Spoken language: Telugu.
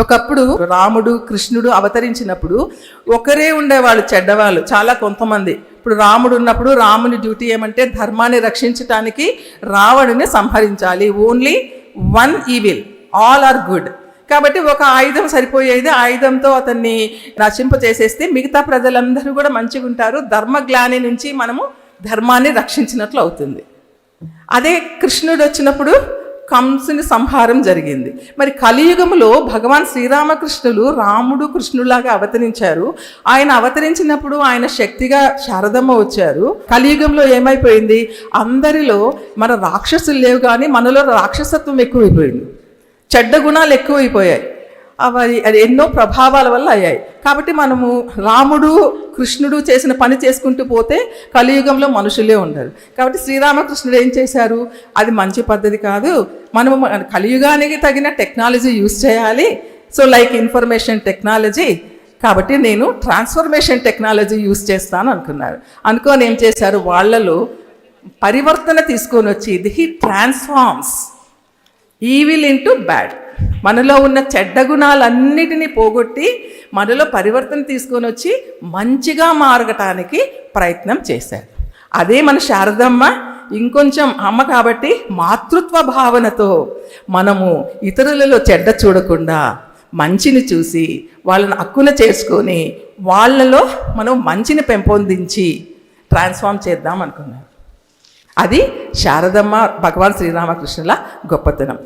ఒకప్పుడు రాముడు కృష్ణుడు అవతరించినప్పుడు ఒకరే ఉండేవాళ్ళు చెడ్డవాళ్ళు చాలా కొంతమంది. ఇప్పుడు రాముడు ఉన్నప్పుడు రాముని డ్యూటీ ఏమంటే ధర్మాన్ని రక్షించటానికి రావణుని సంహరించాలి. Only one evil all are good కాబట్టి ఒక ఆయుధం సరిపోయేది ఆయుధంతో అతన్ని నశింప చేసేస్తే మిగతా ప్రజలందరూ కూడా మంచిగా ఉంటారు. ధర్మగ్లాని నుంచి మనము ధర్మాన్ని రక్షించినట్లు అవుతుంది. అదే కృష్ణుడు వచ్చినప్పుడు కంసుని సంహారం జరిగింది. మరి కలియుగంలో భగవాన్ శ్రీరామకృష్ణులు రాముడు కృష్ణులాగా అవతరించారు. ఆయన అవతరించినప్పుడు ఆయన శక్తిగా శారదమ్మ వచ్చారు. కలియుగంలో ఏమైపోయింది? అందరిలో మన రాక్షసులు లేవు కానీ మనలో రాక్షసత్వం ఎక్కువైపోయింది. చెడ్డ గుణాలు ఎక్కువైపోయాయి. అవి అది ఎన్నో ప్రభావాల వల్ల అయ్యాయి. కాబట్టి మనము రాముడు కృష్ణుడు చేసిన పని చేసుకుంటూ పోతే కలియుగంలో మనుషులే ఉండరు. కాబట్టి శ్రీరామకృష్ణుడు ఏం చేశారు? అది మంచి పద్ధతి కాదు. మనము మన కలియుగానికి తగిన టెక్నాలజీ యూస్ చేయాలి. So like information technology. కాబట్టి నేను ట్రాన్స్ఫర్మేషన్ టెక్నాలజీ యూస్ చేస్తాను అనుకున్నారు. అనుకోని ఏం చేశారు? వాళ్ళలో పరివర్తన తీసుకొని వచ్చి ఇది he transforms evil into bad మనలో ఉన్న చెడ్డ గుణాలన్నిటినీ పోగొట్టి మనలో పరివర్తన తీసుకొని వచ్చి మంచిగా మారగటానికి ప్రయత్నం చేశారు. అదే మన శారదమ్మ ఇంకొంచెం అమ్మ కాబట్టి మాతృత్వ భావనతో మనము ఇతరులలో చెడ్డ చూడకుండా మంచిని చూసి వాళ్ళని అక్కున చేసుకొని వాళ్ళలో మనం మంచిని పెంపొందించి ట్రాన్స్ఫార్మ్ చేద్దాం అనుకున్నారు. అది శారదమ్మ భగవాన్ శ్రీరామకృష్ణుల గొప్పతనం.